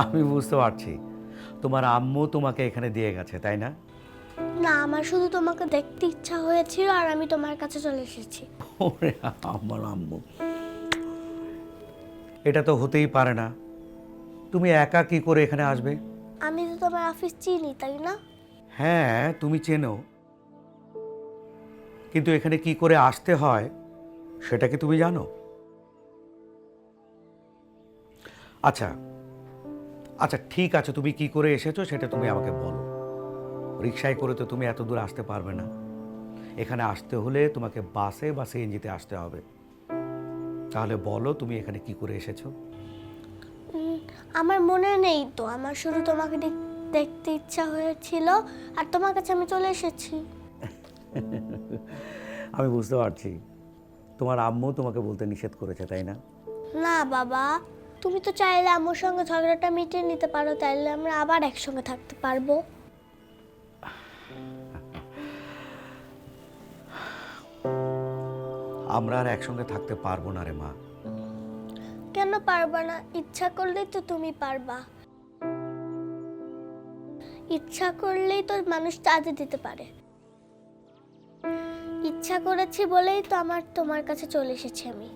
আমি বুঝতে পারছি। তোমার আম্মু তোমাকে এখানে দিয়ে গেছে তাই না? না আমার শুধু তোমাকে দেখতে ইচ্ছা হয়েছিল আর আমি তোমার কাছে চলে এসেছি। ওরে আমার আম্মু। এটা তো হতেই পারে না। তুমি একা কি করে এখানে আসবে? আমি তো তোমার অফিস চিনি তাই না? হ্যাঁ তুমি চেনো। কিন্তু এখানে কি করে আসতে হয় সেটা কি তুমি জানো? আচ্ছা আচ্ছা ঠিক আছে তুমি কি করে এসেছ সেটা তুমি আমাকে বলো। রিক্সায় করে তো তুমি এত দূর আসতে পারবে না। এখানে আসতে হলে তোমাকে বাসে বা সিএনজিতে আসতে হবে। তাহলে বলো তুমি এখানে কি করে এসেছ। আমার মনে নেই তো আমার শুধু তোমাকে দেখতে ইচ্ছা হয়েছিল আর তোমার কাছে আমি চলে এসেছি। আমি বুঝতে পারছি। তোমার আম্মু তোমাকে বলতে নিষেধ করেছে তাই না? না বাবা। তুমি তো চাইলে আমার সঙ্গে ঝগড়াটা মিটিয়ে নিতে পারো তাইলে আমরা আবার একসঙ্গে থাকতে পারব। আমরা আর একসঙ্গে থাকতে পারব না রে মা। কেন পারবা না? ইচ্ছা করলেই তো তুমি পারবা। ইচ্ছা করলেই তো মানুষ চাঁদে দিতে পারে। ইচ্ছা করেছি বলেই তো আমার তোমার কাছে চলে এসেছি আমি।